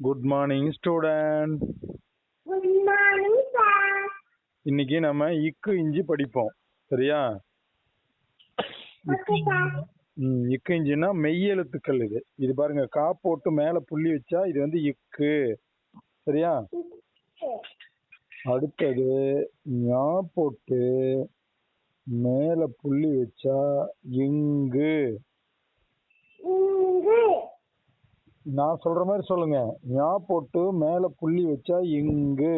Good morning student good morning sir இன்னைக்கு நம்ம இக்கு இஞ்சி படிப்போம். சரியா? இக்கு இஞ்சின்னா மெய்யெழுத்துக்கள் இது. இது பாருங்க கா போட்டு மேல புள்ளி வச்சா இது வந்து இக்கு. சரியா? அடுத்தது ஞா போட்டு மேல புள்ளி வச்சா இங்கு. நான் சொல்ற மாதிரி சொல்லுங்க. ஞா போட்டு மேல புள்ளி வச்சா இங்கு.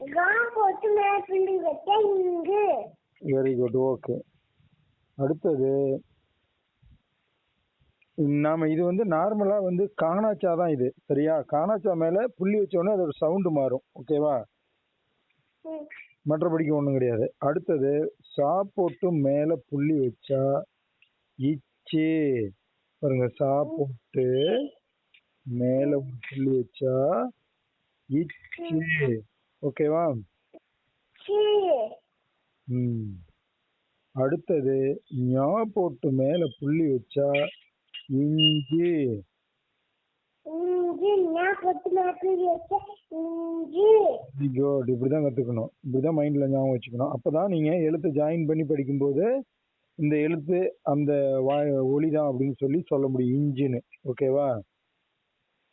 கா போட்டு மேல புள்ளி வச்ச இங்கு. வெரி குட் ஓகே அடுத்தது நாம இது வந்து நார்மலா வந்து காணாச்சா தான் இது சரியா? காணாச்சா மேல புள்ளி வச்ச உடனே அதோட சவுண்டு மாறும் ஓகேவா மற்றபடிக்கு ஒன்றும் கிடையாது. அடுத்தது சா போட்டு மேல புள்ளி வச்சா இச்சி. பாருங்க சா போட்டு மேல ஒரு புள்ளி வச்சா இச்சி ஓகேவா? ம். அடுத்தது ஞா போட்டு மேல புள்ளி வச்சா இஞ்சி. இப்படிதான் கத்துக்கணும். இப்படிதான் மைண்ட்ல ஞாபகம் வச்சுக்கணும். அப்பதான் நீங்க எழுத்து ஜாயின் பண்ணி படிக்கும்போது இந்த எழுத்து அந்த வாய் தான் அப்படின்னு சொல்லி சொல்ல முடியும் இஞ்சின்னு. ஓகேவா?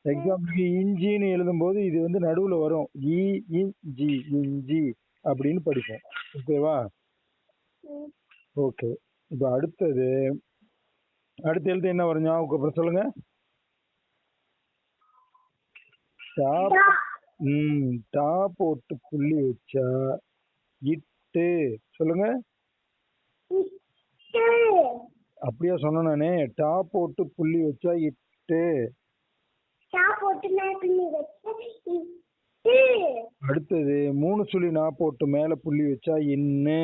எக்ஸாம்பிளுக்கு இஞ்சின்னு எழுதும்போது இது வந்து நடுவில் வரும். இ இஞ்சி இஞ்சி அப்படின்னு படிப்போம். ஓகேவா? ஓகே. இப்போ அடுத்தது அடுத்த எழுத்து என்ன வரும் ஞாபகம்? அப்புறம் சொல்லுங்க. டா ம் டா போட்டு புள்ளி வச்சா இட்டு. சொல்லுங்க. அப்படியா சொன்னேன் டா போட்டு புள்ளி வச்சா இட்டு. சா போட்டு மேல புள்ளி வச்ச இட்டு. அடுத்தது மூணு சுழி நா போட்டு மேல புள்ளி வச்சா இன்னு.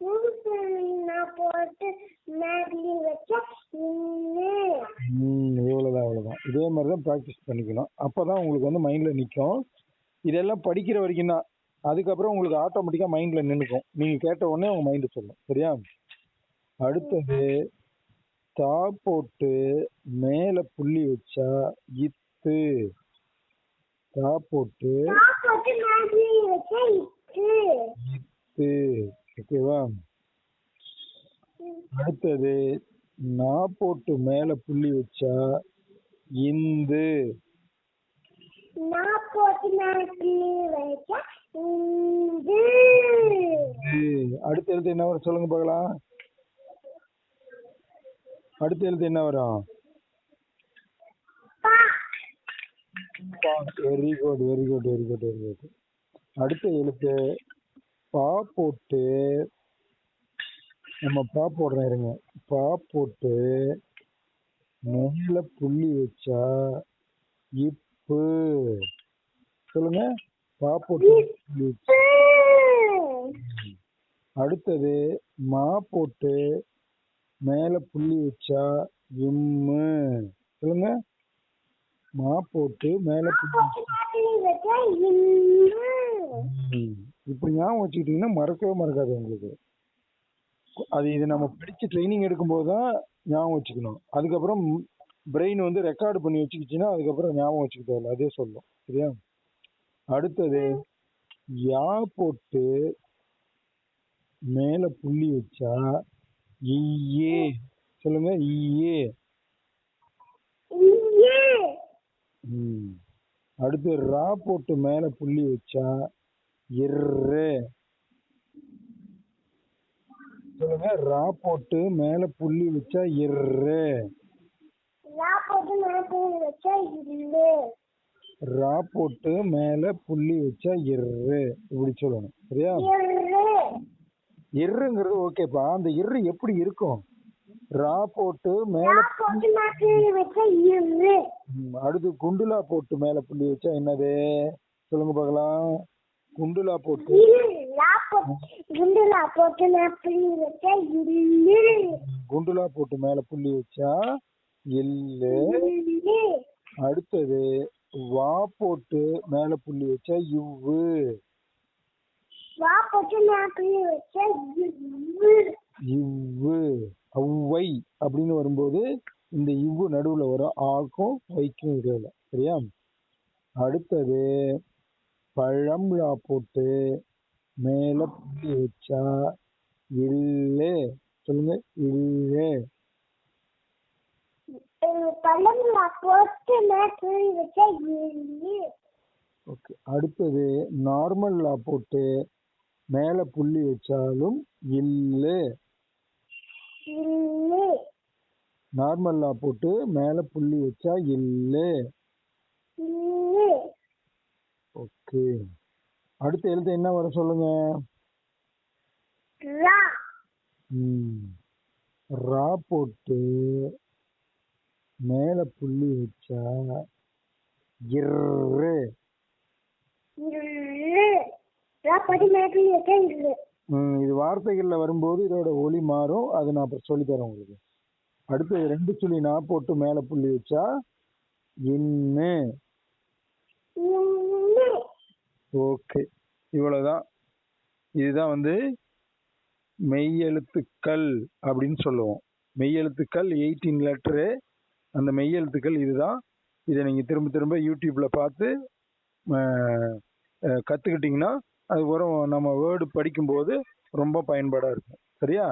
மூணு புள்ளி நான் போட்டு மேல புள்ளி வச்ச இன்னு. இதே மாதிரி தான் ப்ராக்டிஸ் பண்ணிக்கணும். அப்போ தான் உங்களுக்கு வந்து மைண்டில் நிற்கும் இதெல்லாம் படிக்கிற வரைக்கும் தான் அதுக்கப்புறம் உங்களுக்கு ஆட்டோமேட்டிக்காக மைண்டில் நின்றுக்கும் நீங்கள் கேட்ட உடனே உங்கள் மைண்டு சொல்லும். சரியா? அடுத்தது தா போட்டு மேலே புள்ளி வச்சா இத்து. தா போட்டு இத்து. ஓகேவா? அடுத்தது நா போட்டு மேலே புள்ளி வச்சா இந்து. அடுத்த எழுத்து என்ன வரும் சொல்லுங்க பார்க்கலாம். அடுத்த எழுத்து என்ன வரும்? Very good very good very good very good அடுத்த எழுத்து பா போட்டு நம்ம பா போடுறோம் இருங்க. பா போட்டு மேல புள்ளி வச்சா இப்பு. சொல்லுங்க. பா போட்டு புள்ளி வச்சா அடுத்தது மா போட்டு மேல புள்ளி வச்சா இம்மு சொல்லுங்க. மா போட்டு மேல. இப்படி ஞாபகம் வச்சுக்கிட்டீங்கன்னா மறக்கவே மறக்காது உங்களுக்கு. அது இது நம்ம படிச்சு ட்ரைனிங் எடுக்கும்போது தான் ஞாபகம் வச்சுக்கணும். அதுக்கப்புறம் பிரெயின் வந்து ரெக்கார்டு பண்ணி வச்சுக்கிச்சுன்னா அதுக்கப்புறம் ஞாபகம் வச்சுக்க தேவையில்ல அதே சொல்லும். சரியா? அடுத்தது யா போட்டு மேல புள்ளி வச்சா ஈயே சொல்லுங்க ம். அடுத்து ரா போட்டு மேல புள்ளி வச்சா இர்ரு சொல்லுங்க ரா போட்டு மேல புள்ளி வச்சா இர்ரு ரா போட்டு மேல புள்ளி வச்சா இர்ரு இப்படி சொல்லணும் சரியா? இரு இர்ருங்கிறது ஓகேப்பா அந்த இர்ரு எப்படி இருக்கும்? ரா போட்டு மேல இரு. அடுத்து குண்டுலா போட்டு மேல புள்ளி வச்சா என்னது? சொல்லுங்க பார்க்கலாம். குண்டுலா போட்டு. இரு. குண்டுலா போட்டு மேல புள்ளி வச்ச இல்லு குண்டுலா போட்டு மேல புள்ளி வச்சா இல்லு. அடுத்தது வா போட்டு மேல புள்ளி வச்சா இவ்வு வா போட்டு மேல புள்ளி வச்ச இவ்வு ஒளவை அப்படின்னு வரும்போது இந்த இவ்வு நடுவுல வரும் ஆக்கும் வைக்கும் இடையில சரியா? அடுத்தது பழம்லா போட்டு மேல புள்ளி வச்சா இல்லே சொல்லுங்க இல்லே. பழம்ல போட்டு நான் புளி வச்சா இல்லு. ஓகே அடுத்தது நார்மல் லா போட்டு மேல புள்ளி வச்சாலும் இல்லு. இல்லு. நார்மல் லா போட்டு மேல புள்ளி வச்சா இல்லு. இல்லு. ஓகே. அடுத்த எழுத்து என்ன வரும் சொல்லுங்க? ரா. ம். ரா போட்டு மேல புள்ளி வச்சா இர்ரு. இது வார்த்தைகள்ல வரும்போது இதோட ஒலி மாறும். அது நான் அப்புறம் சொல்லித் தரேன் உங்களுக்கு. அடுத்து ரெண்டு சுழி நான் போட்டு மேல புள்ளி வச்சா இன்னு. ஓகே. இவ்வளவுதான். இதுதான் வந்து மெய்யெழுத்துக்கள் அப்படின்னு சொல்லுவோம். மெய்யெழுத்துக்கள் எயிட்டீன் லெட்டரு அந்த மெய்யெழுத்துக்கள் இதுதான். இதை நீங்கள் திரும்ப திரும்ப யூடியூப்ல பார்த்து அஹ், அதுக்கப்புறம் நம்ம வேர்டு படிக்கும்போது ரொம்ப பயன்பாடாக இருக்கும். சரியா?